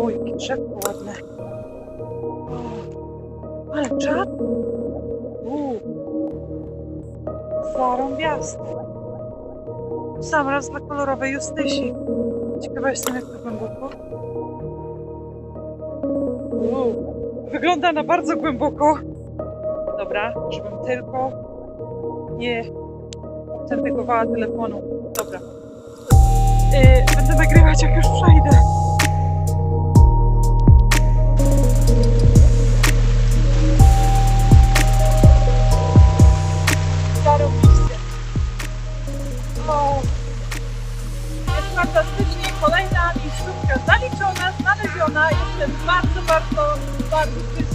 O, jakie drzewko ładne. O, ale czad. Zarąbiaste. Sam raz dla kolorowej Justysi. Ciekawa jestem, jak to głęboko. Uuu. Wygląda na bardzo głęboko. Dobra, żebym tylko nie autentykowała telefonu. Dobra. Yy, będę nagrywać, jak już przejdę. Bardzo,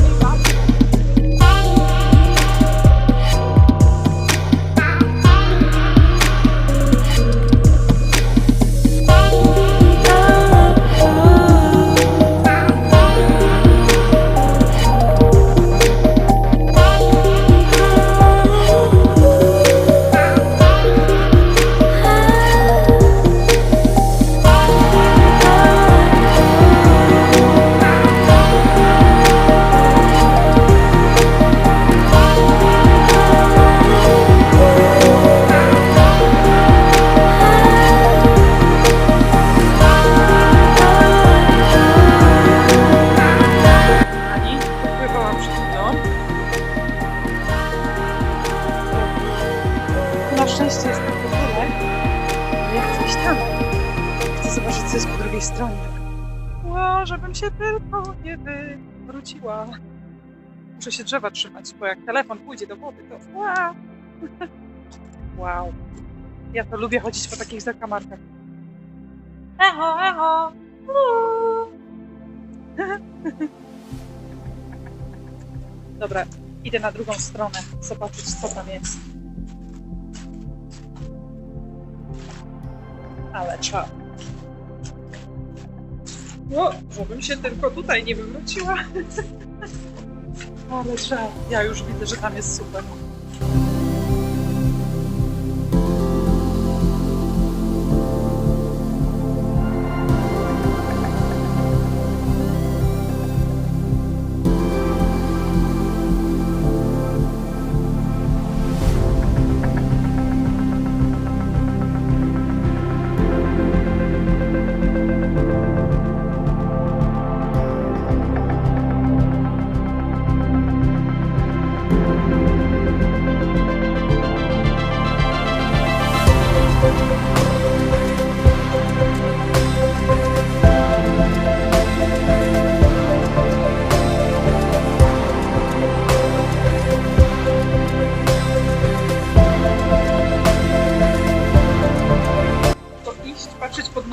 tylko nie wywróciła. Muszę się drzewa trzymać, bo jak telefon pójdzie do wody, to wow. wow. Ja to lubię chodzić po takich zakamarkach. Echo, echo. Dobra, idę na drugą stronę, zobaczyć co tam jest. Ale czad. O, żebym się tylko tutaj nie wywróciła. Ale czad. Ja już widzę, że tam jest super.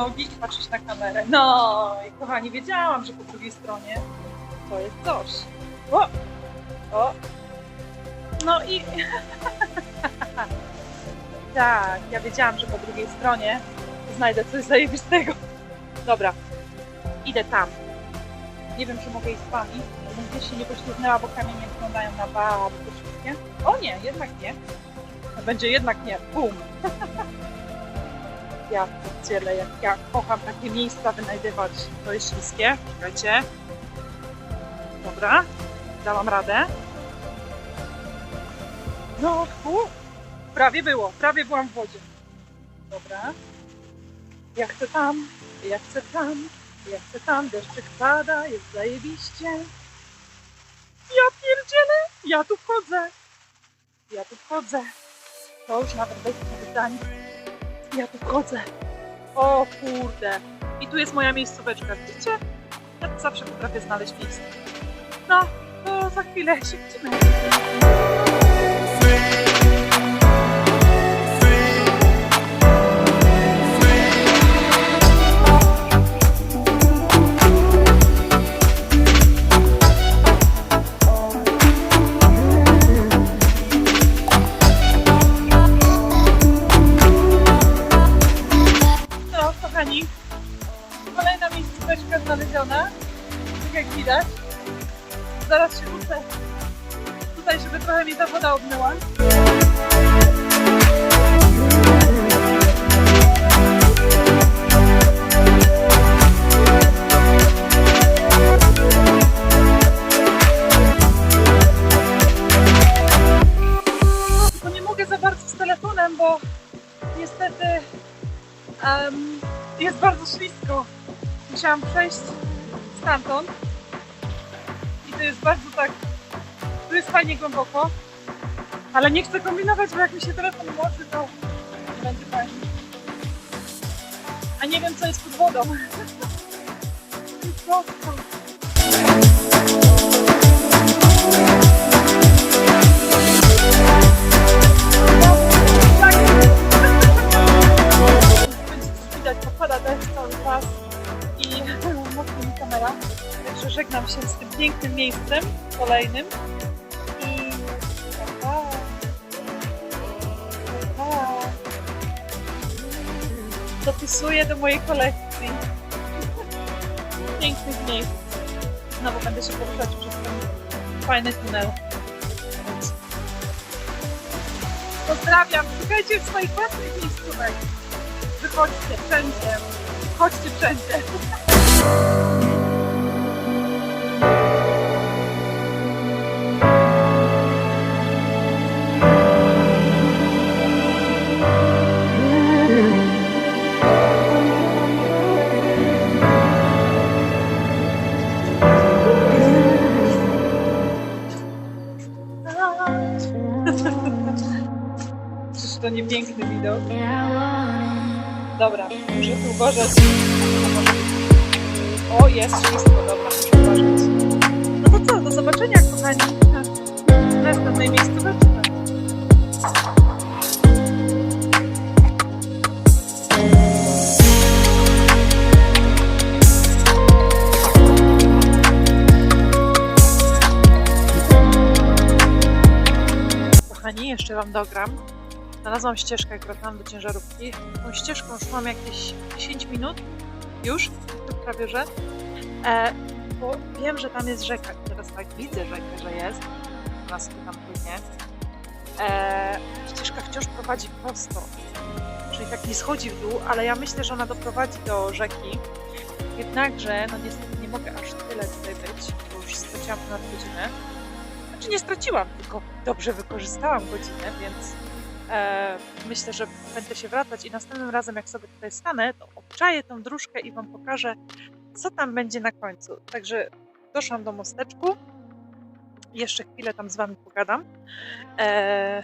Nogi i patrzeć na kamerę. No i kochani, wiedziałam, że po drugiej stronie to jest coś. O! O! No i... tak, ja wiedziałam, że po drugiej stronie znajdę coś zajebistego. Dobra, idę tam. Nie wiem, czy mogę iść z wami, żebym gdzieś się nie poślizgnęła, bo kamienie wyglądają na bardzo wszystkie. O nie, jednak nie. Będzie jednak nie. Bum. Ja pierdzielę, jak ja kocham takie miejsca wynajdywać. To jest śliskie. Czekajcie. Dobra, dałam radę. No, u, prawie było, prawie byłam w wodzie. Dobra. Ja chcę tam, ja chcę tam, ja chcę tam, deszczyk pada, jest zajebiście. Ja pierdzielę, ja tu wchodzę. Ja tu wchodzę. To już nawet bez pytań. Ja tu wchodzę. O kurde. I tu jest moja miejscóweczka, widzicie? Ja tu zawsze potrafię znaleźć miejsce. No, to za chwilę się widzimy. nie mogę za bardzo z telefonem, bo niestety jest bardzo ślisko. Musiałam przejść stamtąd i to jest bardzo tak, tu jest fajnie głęboko. Ale nie chcę kombinować, bo jak mi się telefon włączy, to będzie fajnie. A nie wiem, co jest pod wodą. Co? Popada deszcz cały czas i mocno mi kamera. Także żegnam się z tym pięknym miejscem kolejnym dopisuję do mojej kolekcji pięknych miejsc. Znowu będę się poruszać przez ten fajny tunel. Pozdrawiam, szukajcie swoich własnych miejscówek. Wychodźcie wszędzie, chodźcie wszędzie. To nie piękny widok? Dobra, muszę tu uważać. O, jest wszystko, dobra, muszę uważać. No to co, do zobaczenia, kochani. W następnej miejscóweczce. Kochani, jeszcze Wam dogram. Znalazłam ścieżkę, jak wracałam do ciężarówki. Tą ścieżką szłam jakieś 10 minut już, to prawie że. E, bo wiem, że tam jest rzeka i teraz tak widzę rzekę, że jest. Sobie tam płynie. E, ścieżka wciąż prowadzi prosto, czyli tak nie schodzi w dół, ale ja myślę, że ona doprowadzi do rzeki. Jednakże, no niestety nie mogę aż tyle tutaj być, bo już straciłam ponad godzinę. Znaczy nie straciłam, tylko dobrze wykorzystałam godzinę, więc E, myślę, że będę się wracać i następnym razem, jak sobie tutaj stanę, to obczaję tą dróżkę i Wam pokażę, co tam będzie na końcu. Także doszłam do mosteczku. Jeszcze chwilę tam z Wami pogadam. E,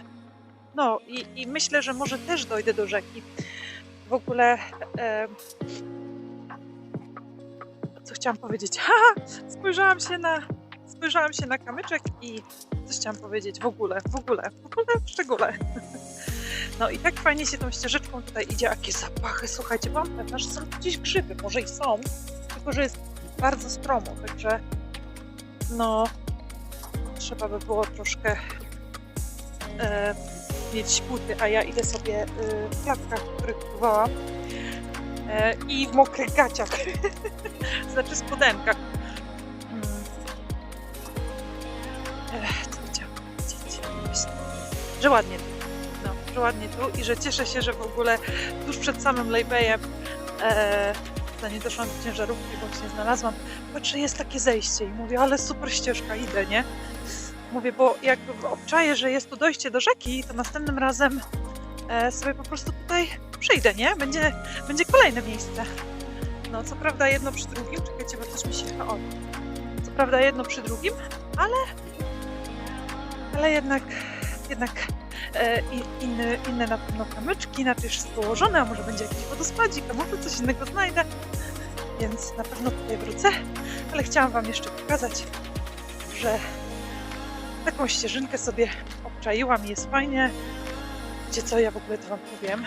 no i, i myślę, że może też dojdę do rzeki. W ogóle. E, co chciałam powiedzieć? Ha! Spojrzałam się na. Spojrzałam się na kamyczek i coś chciałam powiedzieć w ogóle, w ogóle, w ogóle, w szczególe. No i tak fajnie się tą ścieżeczką tutaj idzie, jakie zapachy, słuchajcie, mam pewna, że są gdzieś grzyby, może i są, tylko że jest bardzo stromo, także no trzeba by było troszkę e, mieć buty, a ja idę sobie e, w klapkach, w których pływałam e, i w mokrych gaciach, znaczy spodenkach. Mm. Ech? Myślę, Że ładnie że ładnie tu i że cieszę się, że w ogóle tuż przed samym Lejbejem, e, zanim doszłam do ciężarówki, właśnie znalazłam, patrzę, jest takie zejście i mówię, ale super ścieżka, idę, nie? Mówię, bo jak obczaję, że jest tu dojście do rzeki, to następnym razem e, sobie po prostu tutaj przyjdę, nie? Będzie, będzie kolejne miejsce. No, co prawda jedno przy drugim, czekajcie, bo coś mi się... O, co prawda jedno przy drugim, ale... Ale jednak, jednak e, inny, inne na pewno kamyczki, inaczej jest położone, a może będzie jakiś wodospadzik, a może coś innego znajdę, więc na pewno tutaj wrócę, ale chciałam Wam jeszcze pokazać, że taką ścieżynkę sobie obczaiłam i jest fajnie. Wiecie co, ja w ogóle to Wam powiem,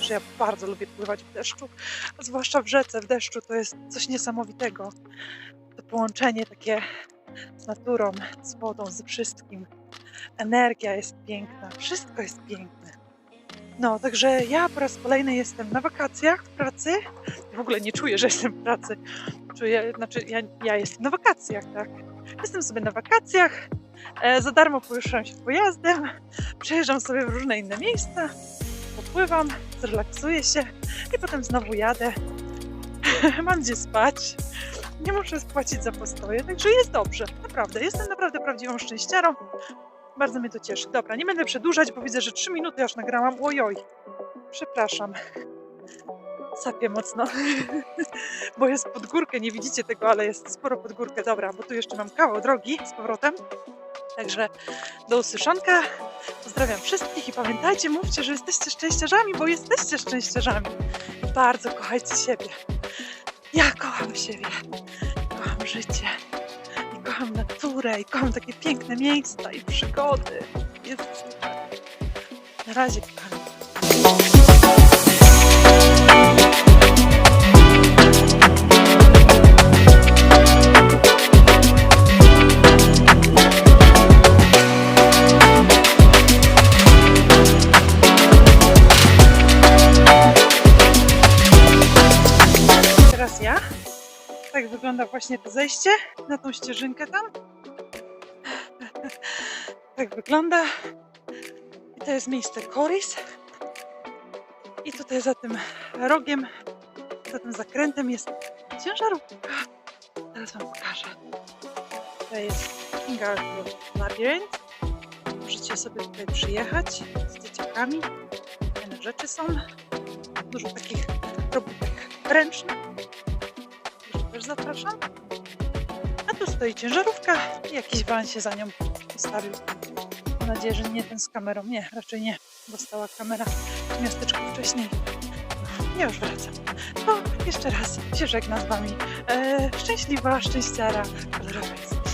że ja bardzo lubię pływać w deszczu, a zwłaszcza w rzece, w deszczu to jest coś niesamowitego. To połączenie takie z naturą, z wodą, z wszystkim energia jest piękna, wszystko jest piękne. No, także ja po raz kolejny jestem na wakacjach w pracy. W ogóle nie czuję, że jestem w pracy. Czuję, znaczy ja, ja jestem na wakacjach, tak. Jestem sobie na wakacjach, e, za darmo poruszam się pojazdem, przejeżdżam sobie w różne inne miejsca, popływam, zrelaksuję się i potem znowu jadę. Mam gdzie spać, nie muszę spłacić za postoje, także jest dobrze, naprawdę. Jestem naprawdę prawdziwą szczęściarą. Bardzo mnie to cieszy. Dobra, nie będę przedłużać, bo widzę, że 3 minuty aż nagrałam. Ojoj, przepraszam. Sapię mocno, bo jest pod górkę, nie widzicie tego, ale jest sporo pod górkę. Dobra, bo tu jeszcze mam kawał drogi z powrotem. Także do usłyszonka. Pozdrawiam wszystkich i pamiętajcie, mówcie, że jesteście szczęściarzami, bo jesteście szczęściarzami. Bardzo kochajcie siebie. Ja kocham siebie. Kocham życie. Kocham naturę. I kocham takie piękne miejsca i przygody. Jest super. Na razie, kochani. Właśnie to zejście na tą ścieżynkę tam. Tak wygląda. I to jest miejsce Koris. I tutaj za tym rogiem, za tym zakrętem jest ciężarówka. Teraz wam pokażę. To jest Kingal Labyrinth. Możecie sobie tutaj przyjechać z dzieciakami. Fajne rzeczy są. Dużo takich robótek ręcznych. Też zapraszam. A tu stoi ciężarówka i jakiś van się za nią ustawił. Mam nadzieję, że nie ten z kamerą. Nie, raczej nie. Dostała kamera w miasteczku wcześniej. No, ja już wracam. To jeszcze raz się żegna z Wami. E, szczęśliwa, szczęściara, kolorowa jesteś.